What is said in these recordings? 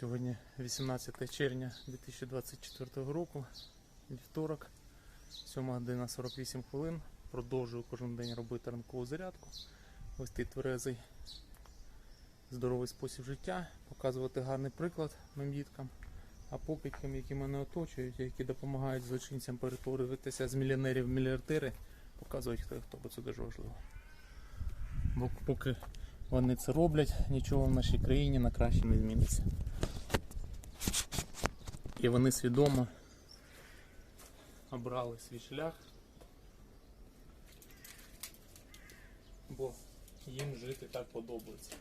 Сьогодні 18 червня 2024 року, вівторок, 7 година 48 хвилин. Продовжую кожен день робити ранкову зарядку, вести тверезий здоровий спосіб життя, показувати гарний приклад моїм діткам, а покидькам, які мене оточують, які допомагають злочинцям перетворюватися з мільйонерів в мільярдери, показують хто хто, бо це дуже важливо. Бо поки вони це роблять, нічого в нашій країні на краще не зміниться. І вони свідомо обрали свій шлях, бо їм жити так подобається.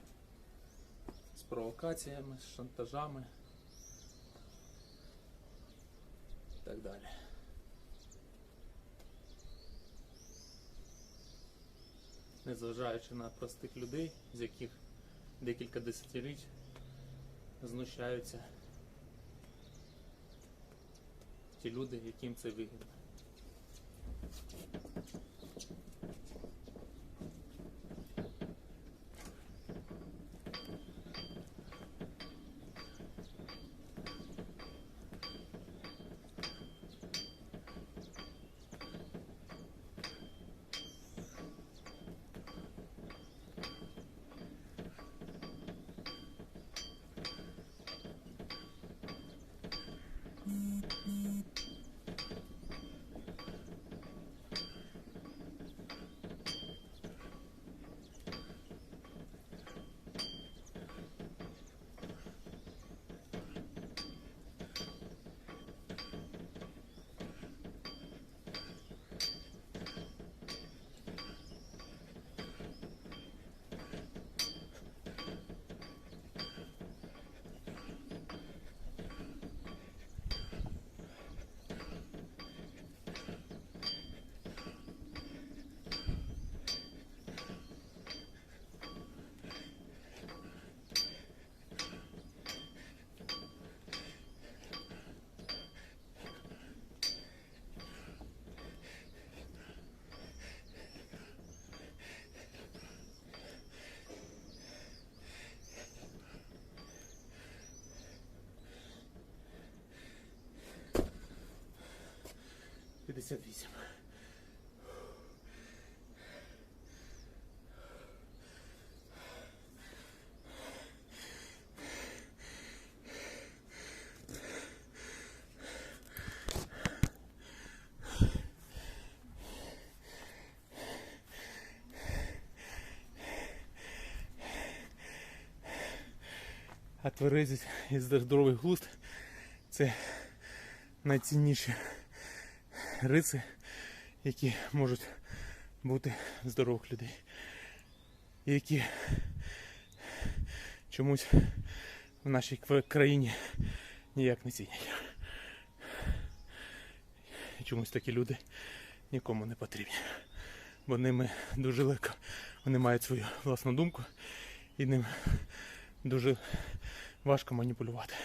З провокаціями, з шантажами і так далі. Незважаючи на простих людей, з яких декілька десятиліть знущаються ті люди, яким це вигідно. П'ятдесят вісім. А тверезість і здоровий глузд це найцінніші риси, які можуть бути здорових людей. Які чомусь в нашій країні ніяк не цінять. І чомусь такі люди нікому не потрібні. Бо ними дуже легко. Вони мають свою власну думку і ним дуже важко маніпулювати.